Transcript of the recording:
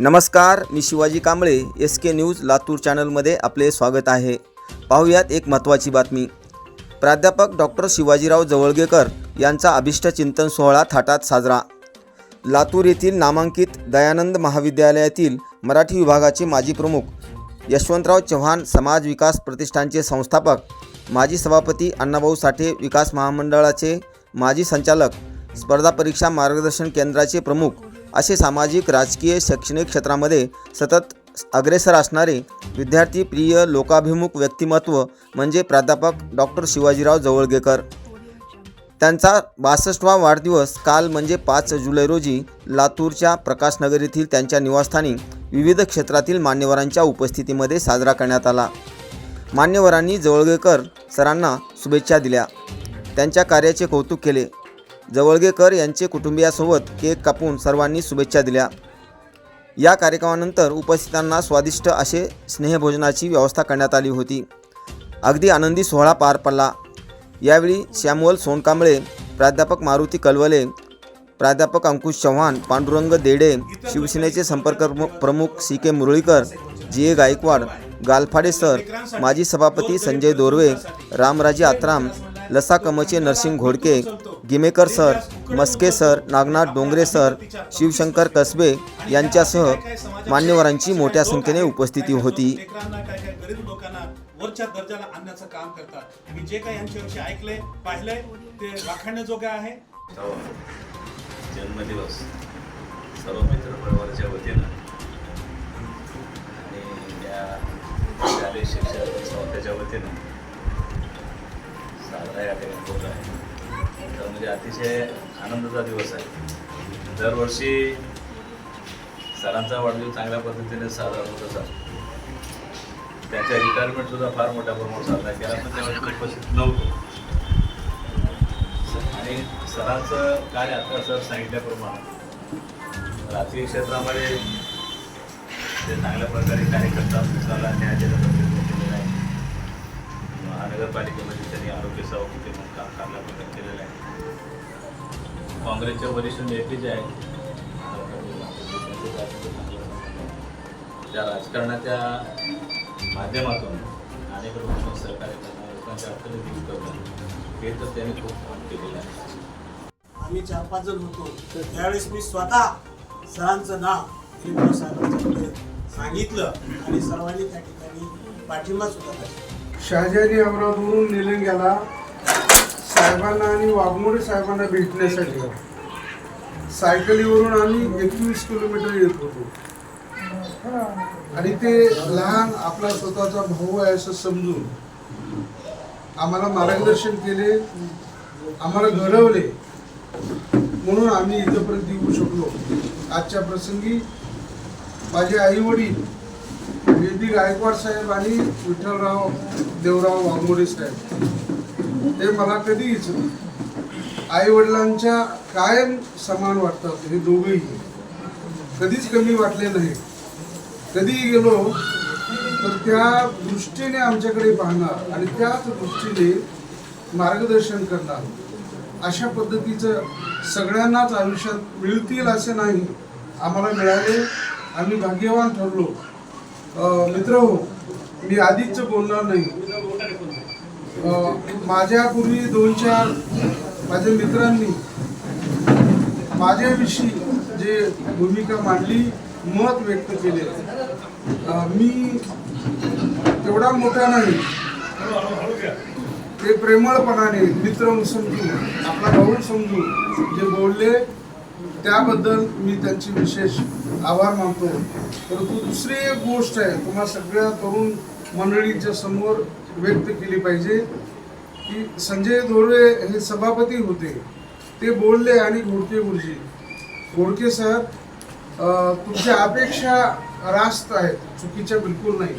नमस्कार मी Shivaji Kamble S K news Latur चॅनलमध्ये आपले स्वागत आहे. पाहूयात एक महत्त्वाची बातमी. प्राध्यापक डॉक्टर शिवाजीराव जवळगेकर यांचा अभिष्ट चिंतन सोहळा थाटात साजरा. लातूर येथील नामांकित दयानंद महाविद्यालयातील मराठी विभागाचे माजी प्रमुख यशवंतराव चव्हाण समाज विकास प्रतिष्ठानचे संस्थापक माजी सभापती अण्णाभाऊ साठे विकास महामंडळाचे माजी संचालक स्पर्धा परीक्षा मार्गदर्शन केंद्राचे प्रमुख असे सामाजिक राजकीय शैक्षणिक क्षेत्रामध्ये सतत अग्रेसर असणारे विद्यार्थी प्रिय लोकाभिमुख व्यक्तिमत्व म्हणजे प्राध्यापक डॉक्टर शिवाजीराव जवळगेकर. त्यांचा बासष्टवा वाढदिवस काल म्हणजे पाच जुलै रोजी लातूरच्या प्रकाशनगर येथील त्यांच्या निवासस्थानी विविध क्षेत्रातील मान्यवरांच्या उपस्थितीमध्ये साजरा करण्यात आला. मान्यवरांनी जवळगेकर सरांना शुभेच्छा दिल्या. त्यांच्या कार्याचे कौतुक केले. जवळगेकर यांचे कुटुंबियासोबत केक कापून सर्वांनी शुभेच्छा दिल्या. या कार्यक्रमानंतर उपस्थितांना स्वादिष्ट असे स्नेहभोजनाची व्यवस्था करण्यात आली होती. अगदी आनंदी सोहळा पार पडला. यावेळी श्यामवल सोनकांबळे प्राध्यापक मारुती कलवले प्राध्यापक अंकुश चव्हाण पांडुरंग देडे शिवसेनेचे संपर्क प्रमुख C K Muralikar G A Gaikwad Galphade sir माजी सभापती संजय दोरवे रामराजे आत्राम लसा कमचे Narsing Ghodke Gimekar sir Maske sir Nagnath Dongre sir Shivshankar Kasbe यांच्यासह मान्यवरांची मोठ्या संख्येने उपस्थिती होती. वरच्या दर्जाला आणण्याचं काम करतात मी जे काही यांच्याविषयी ऐकलंय पाहिलंय ते राखण्याजोगे आहे जन्मदिवस सर्व मित्र परिवाराच्या वतीनं आणि या शालेय शिक्षण संस्थेच्या वतीनं साजरा या ठिकाणी होत आहे तर म्हणजे अतिशय आनंदाचा दिवस आहे. दरवर्षी सरांचा वाढदिवस चांगल्या पद्धतीने साजरा होत असा त्यांच्या रिटायरमेंट सुद्धा फार मोठ्या प्रमाणात साजरा केला पण त्यावेळी उपस्थित नव्हतो. आणि सरांचं कार्य आता सर सांगितल्याप्रमाणे राजकीय क्षेत्रामध्ये ते चांगल्या प्रकारे कार्य करतात. दुसऱ्याला न्याय देण्याचा प्रयत्न केलेला आहे. महानगरपालिकेमध्ये त्यांनी आरोग्य सभापती म्हणून काम चांगल्या प्रकारे केलेलं आहे. काँग्रेसचे वरिष्ठ नेते जे आहेत त्या राजकारणाच्या माध्यमातून अनेक लोकांना सहकार्य करणं लोकांच्या अडचणी दूर करणं हे तर त्यांनी खूप काम केलेलं आहे. आम्ही चार पाच जण होतो तर त्यावेळेस मी स्वतः सरांचं नाव हे साहेबांच्या सांगितलं आणि सर्वांनी त्या ठिकाणी पाठिंबा सुद्धा शहाजानी अमरावतीवरून निलंग्याला साहेबांना आणि वाघमोडे साहेबांना भेटण्यासाठी. सायकलीवरून आम्ही एकवीस किलोमीटर येत होतो. आणि ते लहान आपला स्वतःचा भाऊ आहे असं समजून आम्हाला मार्गदर्शन केले आम्हाला घडवले. म्हणून आम्ही इथंपर्यंत येऊ शकलो. आजच्या प्रसंगी माझे आई वडील वेदी गायकवाड साहेब आणि विठ्ठलराव देवराव वाघमोडे साहेब. हे मला कधीच आई वडिलांच्या कायम समान वाटतात हे दोघेही. कधीच कमी वाटले नाही. कधीही गेलो तर त्या दृष्टीने आमच्याकडे पाहणार आणि त्याच दृष्टीने मार्गदर्शन करणार. अशा पद्धतीचं सगळ्यांनाच आयुष्यात मिळतील असे नाही आम्हाला मिळाले. आम्ही भाग्यवान ठरलो. मित्र हो, मी आधीच बोलणार नाही. माझ्यापूर्वी दोन चार माझ्या मित्रांनी माझ्याविषयी जे भूमिका मांडली मत व्यक्त केले. मी तेवढा मोठा नाही. ते प्रेमळपणाने मित्र समजून आपला भाऊ समजून जे बोलले त्याबद्दल मी त्यांची विशेष आभार मानतो. परंतु दुसरी एक गोष्ट आहे तुम्हाला सगळ्या तरुण मंडळीच्या समोर व्यक्त केली पाहिजे की संजय धोरे हे सभापती होते. ते बोलले आणि घोडके गुरुजी घोडके सर तुमच्या अपेक्षा रास्त आहेत चुकीच्या बिलकुल नाही.